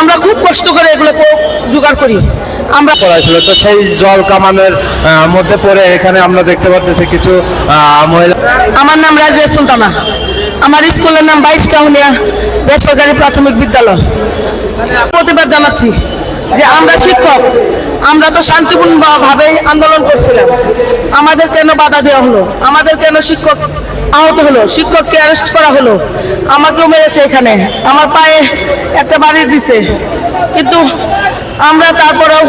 আমরা খুব কষ্ট করে এগুলো জোগাড় করি। আমরা করা তো সেই জল কামানের মধ্যে পড়ে এখানে আমরা দেখতে পাচ্ছি কিছু মহিলা আমার নাম রাজিয়া সুলতানা। আমার স্কুলের নাম বাইশ কাউনিয়া বেসরকারি প্রাথমিক বিদ্যালয়। প্রতিবাদ জানাচ্ছি যে আমরা শিক্ষক আমরা তো শান্তিপূর্ণ ভাবে আন্দোলন করছিলাম। আমাদের কেন বাধা দেওয়া হলো? আমাদের কেন শিক্ষক আহত হলো? শিক্ষককে অ্যারেস্ট করা হলো? আমাকেও মেরেছে এখানে। আমার পায়ে একটা বাড়ি দিছে। কিন্তু আমরা তারপরেও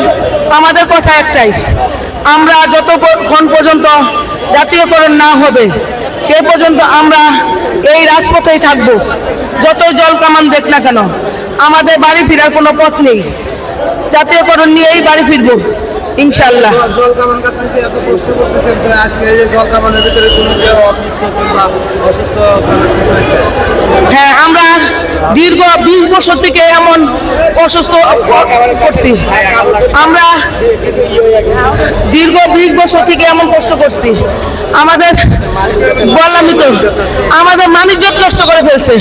আমাদের কথা একটাই, আমরা যতক্ষণ পর্যন্ত জাতীয়করণ না হবে, সেই পর্যন্ত আমরা এই রাজপথেই থাকব। যতই জল কামান দেখ না কেন, আমাদের বাড়ি ফেরার কোনো পথ নেই। জাতীয়করণ নিয়েই বাড়ি ফিরবো ইনশাল্লাহ জল কামান কাটতেছে এত কষ্ট করতেছেন তো আজকে এই যে জল কামানের ভিতরে কোনো কেউ অসুস্থ কিংবা অসুস্থ কিছু হয়েছে? হ্যাঁ আমরা দীর্ঘ বিশ বছর থেকে এমন অসুস্থ করছি। আমরা দীর্ঘ বিশ বছর থেকে এমন কষ্ট করছি। আমাদের বললামই তো, আমাদের মানিজ্য নষ্ট করে ফেলছে।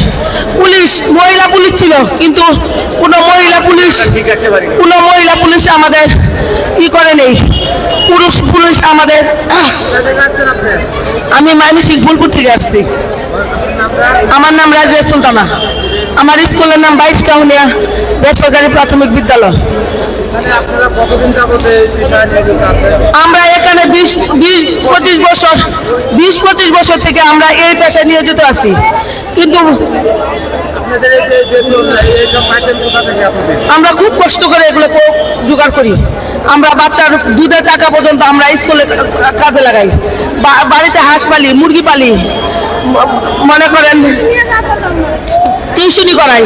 পুলিশ, মহিলা পুলিশ ছিল, কিন্তু কোনো মহিলা পুলিশ, কোনো মহিলা পুলিশ আমাদের ই করে নেই। পুরুষ পুলিশ আমাদের, আমি মাইমিসিং ফুলপুর থেকে আসছি। আমার নাম রাজিয়া সুলতানা। আমার স্কুলের নাম বাইশ কাউনিয়া বেসরকারি প্রাথমিক বিদ্যালয়। আছেন? আমরা এখানে বিশ বিশ পঁচিশ বছর বিশ পঁচিশ বছর থেকে আমরা এই পেশায় নিয়োজিত আছি। কিন্তু আমরা খুব কষ্ট করে এগুলো জোগাড় করি। আমরা বাচ্চার দুধের টাকা পর্যন্ত আমরা স্কুলে কাজে লাগাই। বাড়িতে হাঁস পালি মুরগি পালি মনে করেন টিউশনি করাই।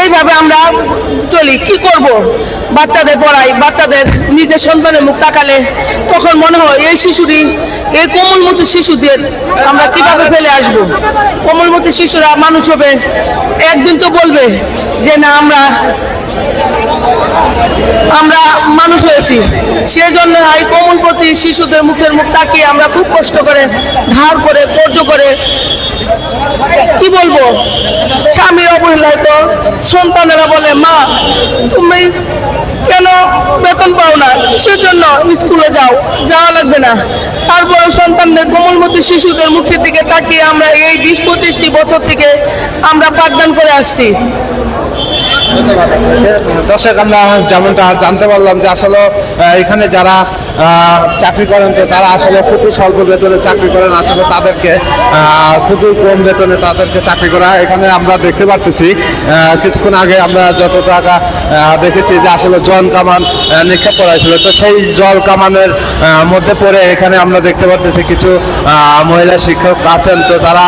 এইভাবে আমরা চলি। কি করব? বাচ্চাদের পড়াই, বাচ্চাদের নিজের সন্তানের মুখ তাকালে তখন মনে হয় এই শিশুটি, এই কোমলমতি শিশুদের আমরা কীভাবে ফেলে আসব? কোমলমতি শিশুরা মানুষ হবে। একদিন তো বলবে যে, না, আমরা আমরা মানুষ হয়েছি। সেই জন্য এই কোমলপতি শিশুদের মুখের মুখ তাকিয়ে আমরা খুব কষ্ট করে ধার করে, কর্য করে, কি বলব? স্বামীর অবহেলায় তো সন্তানেরা বলে, মা, তুমি কেন বেতন পাও না? সেজন্য স্কুলে যাও, যাওয়া লাগবে না। তারপরে সন্তানদের কোমলমতি শিশুদের মুখের দিকে তাকিয়ে আমরা এই বিশ পঁচিশটি বছর থেকে আমরা পাঠদান করে আসছি। দর্শক, আমরা যেমনটা জানতে পারলাম যে আসলে এখানে যারা চাকরি করেন, তো তারা আসলে খুবই স্বল্প বেতনে চাকরি করেন। আসলে তাদেরকে খুবই কম বেতনে তাদেরকে চাকরি করা এখানে আমরা দেখতে পারতেছি কিছুক্ষণ আগে আমরা যত টাকা দেখেছি যে আসলে জল কামান নিক্ষেপ করা হয়েছিল। তো সেই জল কামানের মধ্যে পড়ে এখানে আমরা দেখতে পাচ্ছি কিছু মহিলা শিক্ষক আছেন। তো তারা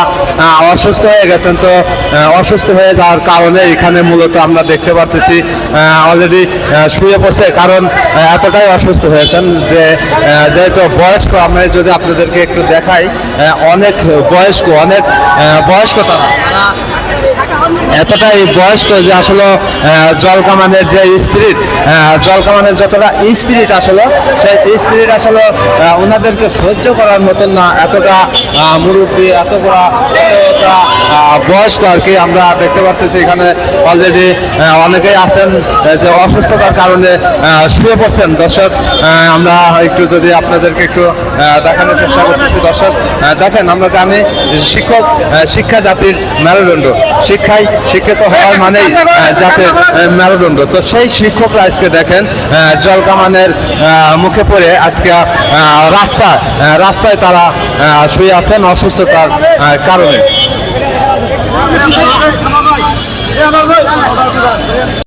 অসুস্থ হয়ে গেছেন। তো অসুস্থ হয়ে যাওয়ার কারণে এখানে মূলত আমরা দেখতে পারতেছি অলরেডি শুয়ে পড়ছে। কারণ এতটাই অসুস্থ হয়েছেন যে যেহেতু বয়স্ক, আমরা যদি আপনাদেরকে একটু দেখাই অনেক বয়স্ক অনেক বয়স্ক তারা। এতটাই বয়স্ক যে আসলে জল কামানের যে স্পিরিট জল কামানের যতটা স্পিরিট আসলে, সেই স্পিরিট আসলে ওনাদেরকে সহ্য করার মতন না, এতটা মুরব্বী, এতটা এতটা বয়স্ক আর কি আমরা দেখতে পারতেছি এখানে অলরেডি অনেকেই আছেন যে অসুস্থতার কারণে শুয়ে পড়ছেন। দর্শক আমরা একটু যদি আপনাদেরকে একটু দেখানোর চেষ্টা করতেছি। দর্শক দেখেন, আমরা জানি শিক্ষক শিক্ষা জাতির মেরুদণ্ড। শিক্ষায় শিক্ষিত হওয়ার মানেই জাতির মেরুদণ্ড। তো সেই শিক্ষকরা আজকে দেখেন জলকামানের মুখে পড়ে আজকে রাস্তা রাস্তায় তারা শুয়ে আছেন অসুস্থতার কারণে।